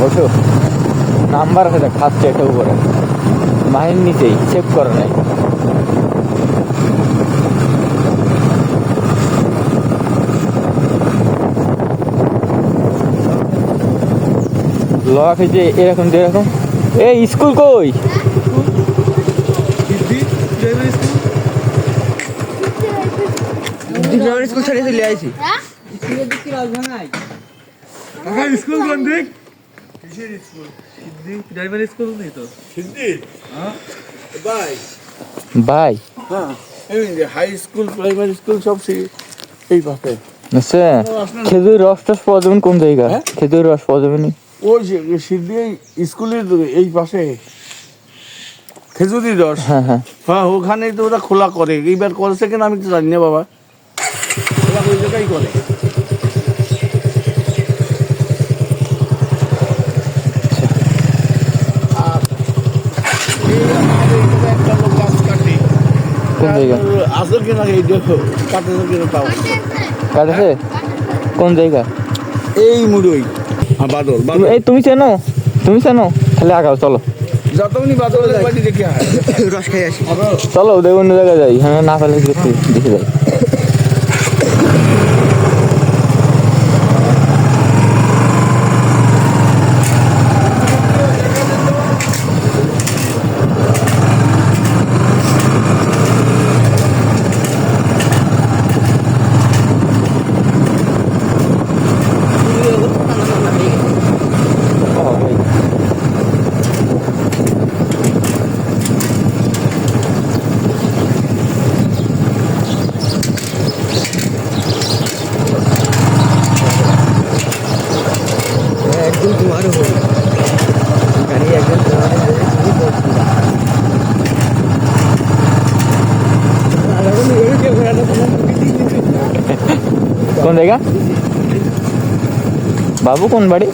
বসো। নাম্বার দেখ খাচ্ছে এটা উপরে। মাহির নিচেই চেক করে নাই। এরকম যে এরকম এই স্কুল কই? স্কুল ছেড়ে চলে আইছি। স্কুল কোন দিক? Primary school? নেই তো? হ্যাঁ? এই হাই স্কুল প্রাইমারি স্কুল সব এই পাশে। আচ্ছা খেজুর রস টস পাওয়া যাবেন কোন জায়গা? হ্যাঁ? খেজুর রস পাওয়া যাবেন ওই যে সিদ্ধি স্কুলের এই পাশে। খেজুরি রস? হ্যাঁ হ্যাঁ। হ্যাঁ ওখানেই তো ওরা খোলা করে। এইবার করেছে কিনা আমি তো জানি না বাবা। ওরা ওই জায়গায় করে আর এই আমাদের এখানে একটা লোক গাছ কাটে। কোন জায়গা? আছে কিনা এই দেখো কাটেছে কিনা তাও কাটেছে? কোন জায়গা? এই মুড়ই। হ্যাঁ বাদল বাদল। এই তুমি চেনো? তুমি চেনো? তাহলে আগাও চলো। যতক্ষণই বাদল বাড়ি রস খাই আসি। চলো অন্য জায়গায় যাই। হ্যাঁ না পেলে দেখে যাই একজন তোমারও হবে গাড়ি একজন তোমারও হবে তুমি বলছিলা কোন জায়গা বাবু কোন বাড়ি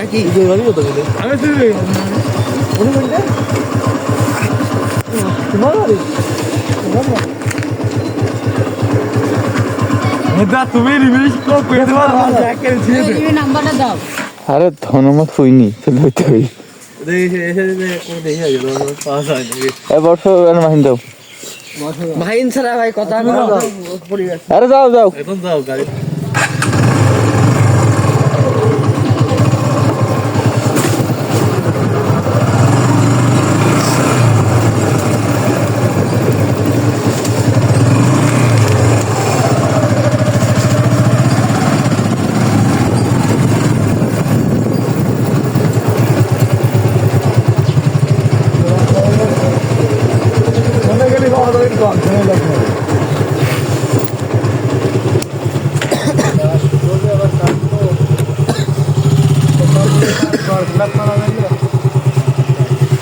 নাকি আমি তো উনি বললে তোমার গাড়ি এটা তুমি আরে ধনমত হইনি লইতে হই বর্ষ মাহিন যাও ভাইন ছাড়া ভাই কথা আরে যাও যাও। এখন যাও গাড়ি।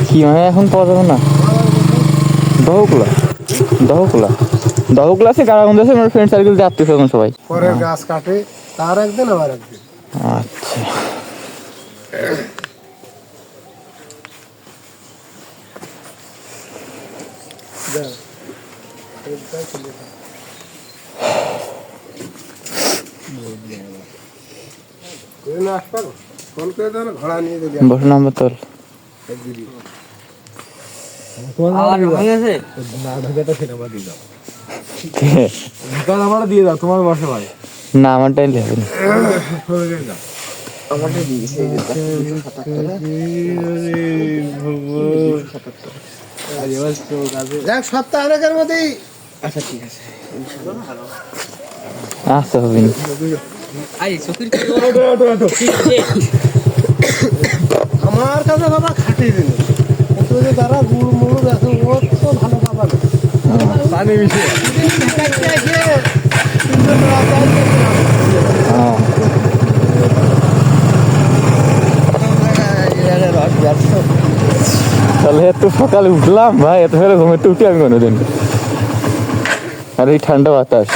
কি মানে এখন পাওয়া যাবে না। দহকুলা দহকুলা দহকুলা আছে কারাগঞ্জ আছে আমার ফ্রেন্ড সার্কেল আত্মীয় স্বজন সবাই। পরের গাছ কাটে তার একদিন আবার একদিন। আচ্ছা। ঘোড়া নিয়ে বসে নাম্বার তোল। আর না ঢাকাটা সিনেমা দিয়ে দাও। দোকান আমার দিয়ে দাও তোমার বসে ভাই। না আমার টাইলে হবে না আমাকে দিয়েছে এই সপ্তাহ আগের মধ্যেই আচ্ছা ঠিক আছে। আসতে হবে চকির আমার কাছে বাবা খাটিয়ে দিল যে যারা গুড় মুড় আছে, ও তো ভালো না পানি মিশে তাহলে এত সকালে উঠলাম, ভাই, এত সকালে ঘুমে উঠি আমি কোনোদিন। আর এই ঠান্ডা বাতাস।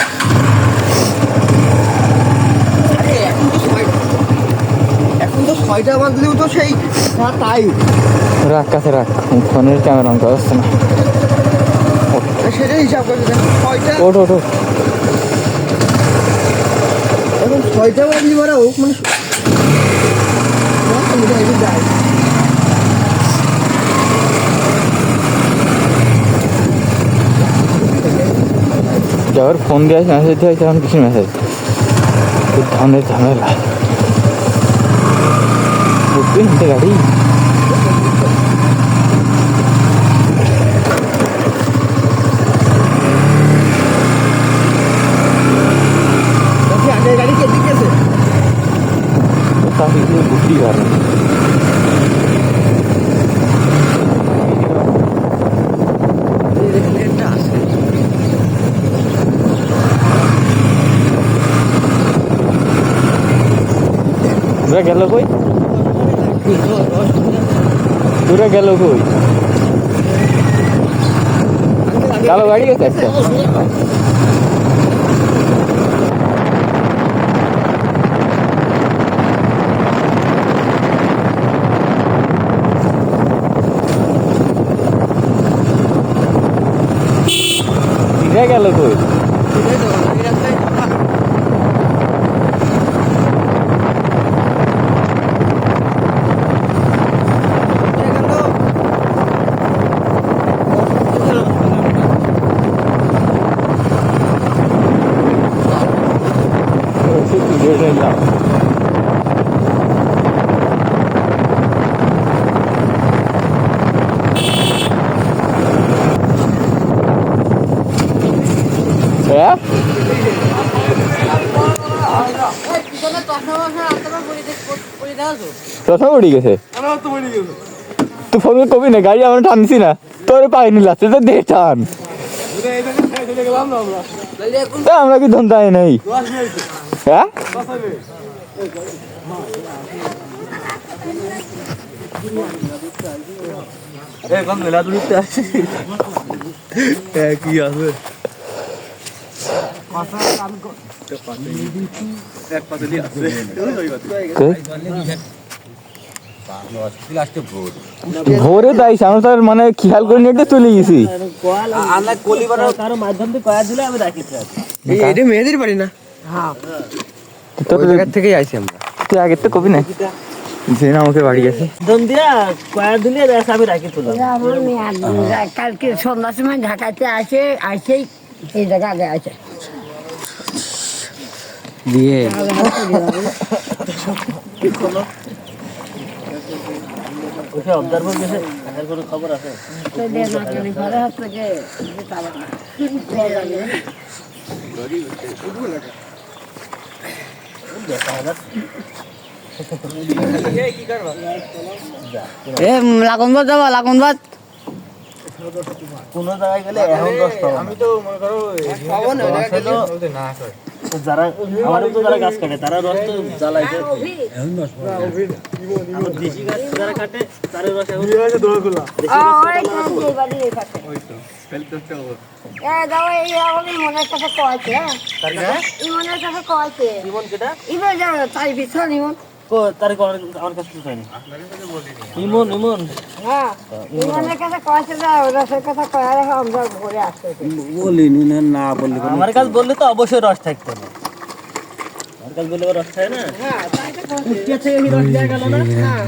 ছয়টা বাজলেও তো সেই তাই। রাখ কাছে রাখ। ফোনের ক্যামেরা অন করা না। সেটাই হিসাব করে দেন ছয়টা। ওঠ ওঠ ওঠ। এখন ছয়টা বাজলি মারা হোক মানে যায়। যাবার ফোন দিয়ে মেসেজ দিতে হয় কিছু মেসেজ খুব ধরনের ঝামেলা। বুঝবি না গাড়ি বলছি, আগের গাড়ি কে দিকেছে তাকে তোরা গেল কই? কালো গাড়ি আছে একটা? গেল কই? প্রথম উড়ি গেছে তুই ফোন কবি না গাড়ি আমরা টানছি না। তোর পাইনি লাগছে তো দে টান। আমরা কি ধন্দায় নেই? হ্যাঁ কি আছে? ভোরে তাই আমরা মানে খেয়াল করে নিয়ে চলে গেছি মেয়েদের বাড়ি না তোর থেকেই আইছি আমরা। তুই আগের তো কবি না? আমাকে বাড়ি গেছে। কালকে সন্ধ্যার সময় ঢাকাতে আসে আসেই এই জায়গা আগে আছে। দিয়ে তো দিয়ে মাঝখানে ঘরে হাত থেকে যেতে হবে না। এ লাগনবাদ যাবা লাগনবাদ যারা আমার তো যারা গাছ কাটে তারা রস তো জ্বালাই দেশি গাছ যারা কাটে তারা রস ইমনের কাছে কয়েছে, হ্যাঁ? জীবন কেটা? ইমন যাও, তাই বিছান ইমন। কো- আমার কাছে কিছু হয়নি। ইমন ইমন। হ্যাঁ, ইমনের কাছে কয়েছে যে রসের কথা কয়ে রেখে আমরা ঘুরে আসতেছি। বলিনি না না বললি আমার কাছে বললে তো অবশ্যই রস থাকতো না। আমার কাছে বললে রস থাকে না? হ্যাঁ, তাই তো কইছি। উঠিয়ে কি রস গেল না? হ্যাঁ,